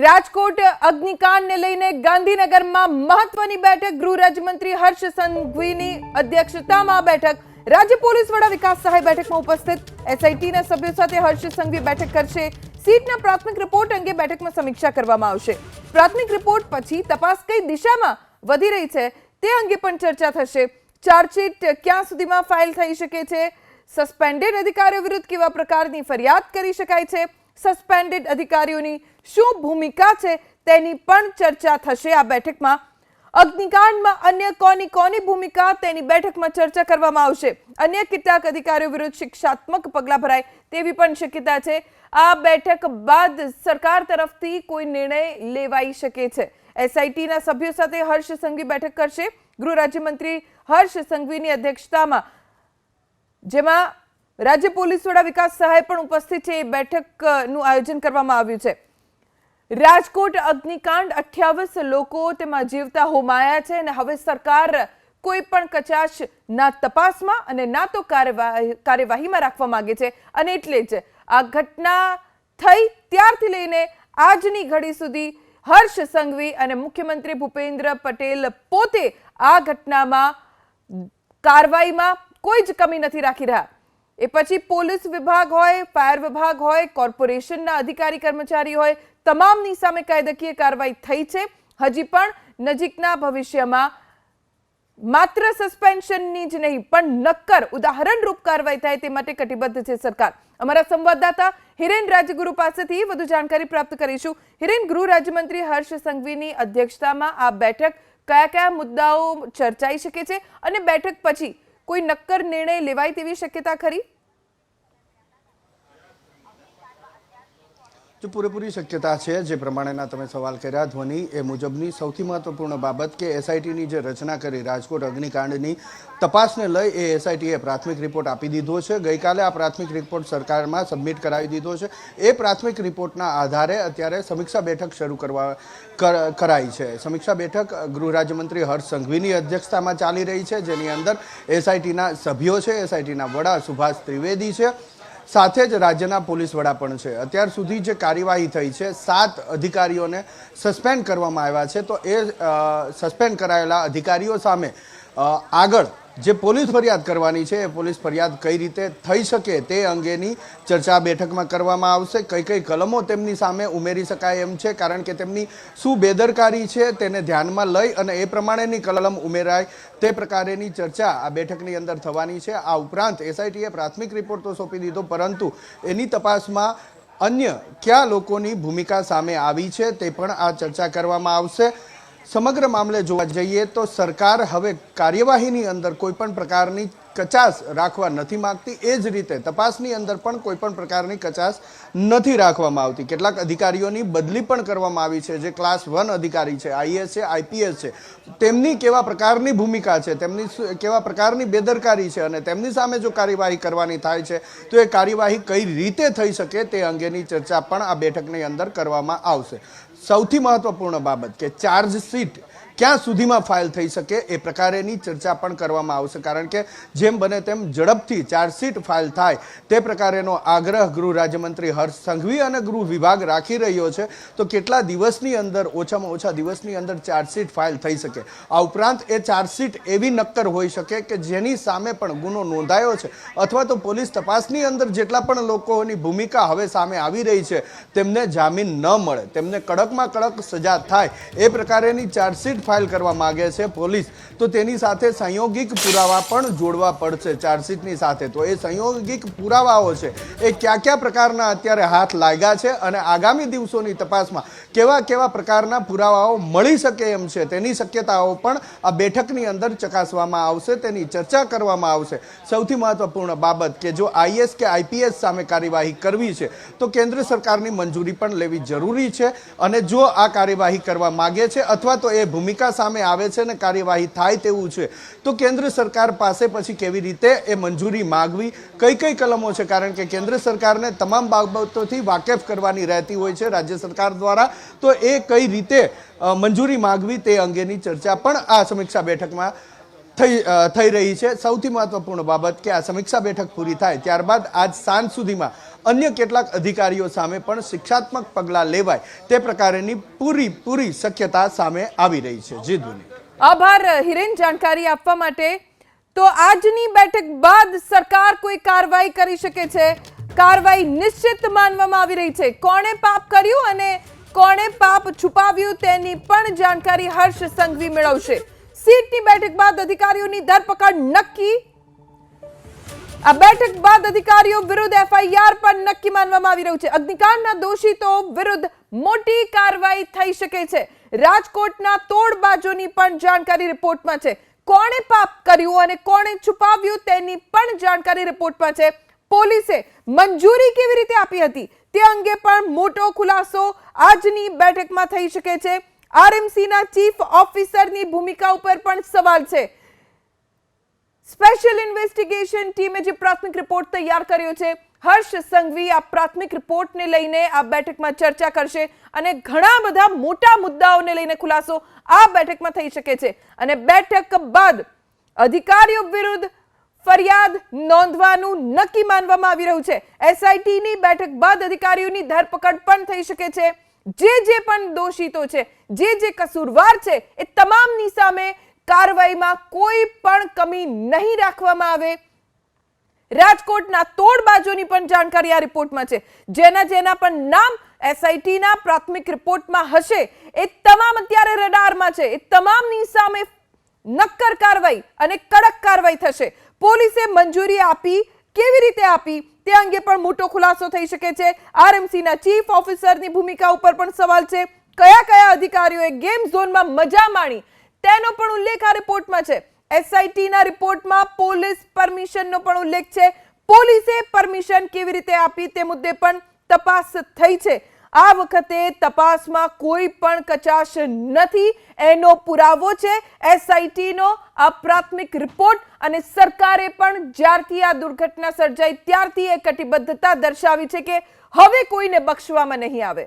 રાજકોટ અગ્નિકાંડને લઈને ગાંધીનગરમાં મહત્વની બેઠક. ગૃહ રાજ્યમંત્રી હર્ષ સંઘવીની અધ્યક્ષતામાં બેઠક. રાજ્ય પોલીસ વડા વિકાસ સહાય બેઠકમાં ઉપસ્થિત. એસઆઈટીના સભ્યો સાથે હર્ષ સંઘવી બેઠક કરશે. સીટના પ્રાથમિક રિપોર્ટ અંગે બેઠકમાં સમીક્ષા કરવામાં આવશે. પ્રાથમિક રિપોર્ટ પછી તપાસ કઈ દિશામાં વધી રહી છે તે અંગે પણ ચર્ચા થશે. ચાર્જશીટ ક્યાં સુધીમાં ફાઇલ થઈ શકે છે? સસ્પેન્ડેડ અધિકારીઓ વિરુદ્ધ કેવા પ્રકારની ફરિયાદ કરી શકાય છે? સસ્પેન્ડેડ અધિકારીઓની શું ભૂમિકા છે તેની પણ ચર્ચા થશે આ બેઠકમાં. અગ્નિકાંડમાં અન્ય કોની કોની ભૂમિકા તેની બેઠકમાં ચર્ચા કરવામાં આવશે. અન્ય કેટલાક અધિકારીઓ વિરુદ્ધ શિક્ષાત્મક પગલાં ભરાય તેવી પણ શક્યતા છે. આ બેઠક બાદ સરકાર તરફથી કોઈ નિર્ણય લેવાઈ શકે છે. એસઆઈટીના સભ્યો સાથે હર્ષ સંઘવી બેઠક કરશે. ગૃહ રાજ્યમંત્રી હર્ષ સંઘવીની અધ્યક્ષતામાં જેમાં રાજ્ય પોલીસ વડા વિકાસ સહાય પણ ઉપસ્થિત છે. એ બેઠકનું આયોજન કરવામાં આવ્યું છે. રાજકોટ અગ્નિકાંડ, અઠ્યાવીસ લોકો તેમાં જીવતા હોમાયા છે અને હવે સરકાર કોઈ પણ કચાશ ના તપાસમાં અને ના તો કાર્યવાહી, કાર્યવાહીમાં રાખવા માંગે છે. અને એટલે જ આ ઘટના થઈ ત્યારથી લઈને આજની ઘડી સુધી હર્ષ સંઘવી અને મુખ્યમંત્રી ભૂપેન્દ્ર પટેલ પોતે આ ઘટનામાં કાર્યવાહીમાં કોઈ જ કમી નથી રાખી રહ્યા. એ પછી પોલીસ વિભાગ હોય, ફાયર વિભાગ હોય, કોર્પોરેશનના અધિકારી કર્મચારી હોય, તમામની સામે કાયદાકીય કાર્યવાહી થઈ છે. હજી પણ નજીકના ભવિષ્યમાં માત્ર સસ્પેન્શનની જ નહીં, પણ નક્કર ઉદાહરણરૂપ કાર્યવાહી થાય તે માટે કટિબદ્ધ છે સરકાર. અમારા સંવાદદાતા હિરેન રાજગુરુ પાસેથી વધુ જાણકારી પ્રાપ્ત કરીશું. હિરેન, ગૃહ રાજ્યમંત્રી હર્ષ સંઘવીની અધ્યક્ષતામાં આ બેઠક કયા કયા મુદ્દાઓ ચર્ચાઈ શકે છે? અને બેઠક પછી કોઈ નક્કર નિર્ણય લેવાય તેવી શક્યતા ખરી? જો પૂરેપૂરી શક્યતા છે. જે પ્રમાણેના તમે સવાલ કર્યા, ધ્વનિ એ મુજબની સૌથી મહત્વપૂર્ણ બાબત કે એસઆઈટીની જે રચના કરી રાજકોટ અગ્નિકાંડની તપાસને લઈ એ એસઆઈટીએ પ્રાથમિક રિપોર્ટ આપી દીધો છે. ગઈકાલે આ પ્રાથમિક રિપોર્ટ સરકારમાં સબમિટ કરાવી દીધો છે. એ પ્રાથમિક રિપોર્ટના આધારે અત્યારે સમીક્ષા બેઠક શરૂ કરવા કર- કરાઈ છે. સમીક્ષા બેઠક ગૃહ રાજ્યમંત્રી હર્ષ સંઘવીની અધ્યક્ષતામાં ચાલી રહી છે. જેની અંદર એસઆઈટીના સભ્યો છે. એસઆઈટીના વડા સુભાષ ત્રિવેદી છે. સાથે જ રાજ્યના પોલીસ વડા પણ છે. અત્યાર સુધી જે કાર્યવાહી થઈ છે, સાત અધિકારીઓને સસ્પેન્ડ કરવામાં આવ્યા છે. તો એ સસ્પેન્ડ કરાયેલા અધિકારીઓ સામે આગળ જે પોલીસ ફરિયાદ કરવાની છે, એ પોલીસ ફરિયાદ કઈ રીતે થઈ શકે તે અંગેની ચર્ચા બેઠકમાં કરવામાં આવશે. કઈ કઈ કલમો તેમની સામે ઉમેરી શકાય એમ છે, કારણ કે તેમની શું બેદરકારી છે તેને ધ્યાનમાં લઈ અને એ પ્રમાણેની કલમ ઉમેરાય તે પ્રકારેની ચર્ચા આ બેઠકની અંદર થવાની છે. આ ઉપરાંત એસઆઈટીએ પ્રાથમિક રિપોર્ટ તો સોંપી દીધો, પરંતુ એની તપાસમાં અન્ય કયા લોકોની ભૂમિકા સામે આવી છે તે પણ આ ચર્ચા કરવામાં આવશે. સમગ્ર મામલે જોવા જઈએ તો સરકાર હવે કાર્યવાહીની અંદર કોઈપણ પ્રકારની કચાશ રાખવા નથી માંગતી, એ જ રીતે તપાસની અંદર પણ કોઈ પણ પ્રકારની કચાશ નથી રાખવામાં આવતી. કેટલાક અધિકારીઓની બદલી પણ કરવામાં આવી છે. જે ક્લાસ વન અધિકારી છે આઈએસ છે આઈપીએસ છે, તેમની કેવા પ્રકારની ભૂમિકા છે, તેમની કેવા પ્રકારની બેદરકારી છે અને તેમની સામે જો કાર્યવાહી કરવાની થાય છે, તો એ કાર્યવાહી કઈ રીતે થઈ શકે તે અંગેની ચર્ચા પણ આ બેઠકની અંદર કરવામાં આવશે. સૌથી મહત્વપૂર્ણ બાબત કે ચાર્જશીટ ક્યાં સુધીમાં ફાઇલ થઈ શકે એ પ્રકારેની ચર્ચા પણ કરવામાં આવશે. કારણ કે જેમ બને તેમ ઝડપથી ચાર્જશીટ ફાઇલ થાય તે પ્રકારેનો આગ્રહ ગૃહ રાજ્યમંત્રી હર્ષ સંઘવી અને ગૃહ વિભાગ રાખી રહ્યો છે. તો કેટલા દિવસની અંદર, ઓછામાં ઓછા દિવસની અંદર ચાર્જશીટ ફાઇલ થઈ શકે? આ ઉપરાંત એ ચાર્જશીટ એવી નક્કર હોઈ શકે કે જેની સામે પણ ગુનો નોંધાયો છે અથવા તો પોલીસ તપાસની અંદર જેટલા પણ લોકોની ભૂમિકા હવે સામે આવી રહી છે તેમને જામીન ન મળે. તેમને કડકમાં કડક સજા થાય એ પ્રકારેની ચાર્જશીટ ફાઇલ કરવા માગે છે પોલીસ. તો તેની સાથે સંયોગિક પુરાવા પણ જોડવા પડશે ચાર્જશીટની સાથે. તો એ સંયોગિક પુરાવાઓ છે, એ કયા કયા પ્રકારના અત્યારે હાથ લાગ્યા છે અને આગામી દિવસોની તપાસમાં કેવા કેવા પ્રકારના પુરાવાઓ મળી શકે એમ છે તેની શક્યતાઓ પણ આ બેઠકની અંદર ચકાસવામાં આવશે, તેની ચર્ચા કરવામાં આવશે. સૌથી મહત્વપૂર્ણ બાબત કે જો આઈએસ કે આઈપીએસ સામે કાર્યવાહી કરવી છે, તો કેન્દ્ર સરકારની મંજૂરી પણ લેવી જરૂરી છે અને જો આ કાર્યવાહી કરવા માગે છે અથવા તો એ ભૂમિકા સામે આવે છે અને કાર્યવાહી થાય તેવું છે. તો કેન્દ્ર સરકાર પાસે પછી કેવી રીતે એ મંજૂરી માગવી? કઈ કઈ કલમો છે? કારણ કે કેન્દ્ર સરકારને તમામ બાબતોથી વાકેફ કરવાની રહેતી હોય છે રાજ્ય સરકાર દ્વારા. તો એ કઈ રીતે મંજૂરી માગવી તે અંગેની ચર્ચા પણ આ સમીક્ષા બેઠકમાં થઈ થઈ રહી છે. સૌથી મહત્વપૂર્ણ બાબત કે આ સમીક્ષા બેઠક પૂરી થાય ત્યારબાદ આજ સાંજ સુધીમાં અન્ય કેટલાક અધિકારીઓ સામે પણ શિક્ષાત્મક પગલાં લેવાય તે પ્રકારની પૂરી પૂરી શક્યતા સામે આવી રહી છે. જી દુની આભાર, હિરેન. જાણકારી આપવા માટે તો આજની બેઠક બાદ સરકાર કોઈ કાર્યવાહી કરી શકે છે? કાર્યવાહી નિશ્ચિત માનવામાં આવી રહી છે. કોણે પાપ કર્યું અને કોણે પાપ છુપાવ્યું તેની પણ જાણકારી હર્ષ સંઘવી મેળવશે. સીટની બેઠક બાદ અધિકારીઓની ધરપકડ નક્કી. આ બેઠક બાદ અધિકારીઓ વિરુદ્ધ એફઆઈઆર પણ નક્કી માનવામાં આવી રહ્યું છે. અગ્નિકાંડના દોષિતો વિરુદ્ધ મોટી કાર્યવાહી થઈ શકે છે. રાજકોટના તોડબાજોની પણ જાણકારી રિપોર્ટમાં છે. કોણે પાપ કર્યું અને કોણે છુપાવ્યું તેની પણ જાણકારી રિપોર્ટમાં છે. પોલીસે મંજૂરી કેવી રીતે આપી હતી? તે અંગે પણ મોટો ખુલાસો આજની બેઠકમાં થઈ શકે છે. આરએમસીના ચીફ ઓફિસરની ભૂમિકા ઉપર પણ સવાલ છે. સ્પેશિયલ ઇન્વેસ્ટિગેશન ટીમે જે પ્રાથમિક રિપોર્ટ તૈયાર કર્યો છે, હર્ષ સંઘવી આ પ્રાથમિક રિપોર્ટને લઈને આ બેઠકમાં ચર્ચા કરશે અને ઘણા બધા મોટા મુદ્દાઓને લઈને ખુલાસો આ બેઠકમાં થઈ શકે છે. અને બેઠક બાદ અધિકારીઓ વિરુદ્ધ ફરિયાદ નોંધવાનું નક્કી માનવામાં આવી રહ્યું છે. એસઆઈટીની બેઠક બાદ અધિકારીઓની ધરપકડ પણ થઈ શકે છે. જે જે પણ દોષિતો છે, જે જે કસૂરવાર છે, એ તમામની સામે કાર્યવાહીમાં કોઈ પણ કમી નહીં રાખવામાં આવે. રાજકોટના તોડબાજોની પણ જાણકારી આ રિપોર્ટમાં છે. જેના જેના પણ નામ એસઆઈટીના પ્રાથમિક રિપોર્ટમાં હશે, એ તમામ અત્યારે રડારમાં છે. એ તમામની સામે નક્કર કાર્યવાહી અને કડક કાર્યવાહી થશે. પોલીસે મંજૂરી આપી, કેવી રીતે આપી? તે અંગે પણ મોટો ખુલાસો થઈ શકે છે. આરએમસીના ચીફ ઓફિસરની ભૂમિકા ઉપર પણ સવાલ છે. કયા કયા અધિકારીઓએ ગેમ ઝોનમાં મજા માણી? તેનો પણ ઉલ્લેખ આ રિપોર્ટમાં છે. એસઆઈટીના રિપોર્ટમાં પોલીસ પરમિશનનો પણ ઉલ્લેખ છે. પોલીસે પરમિશન કેવી રીતે આપી તે મુદ્દે પણ તપાસ થઈ છે. આ વખતે તપાસમાં કોઈ પણ કચાશ નથી. એનો પુરાવો છે એસઆઈટીનો, આ પ્રાથમિક રિપોર્ટ અને સરકારે પણ જ્યારથી આ દુર્ઘટના સર્જાઈ ત્યારથી એ કટિબદ્ધતા દર્શાવી છે કે હવે કોઈને બક્ષવામાં નહીં આવે.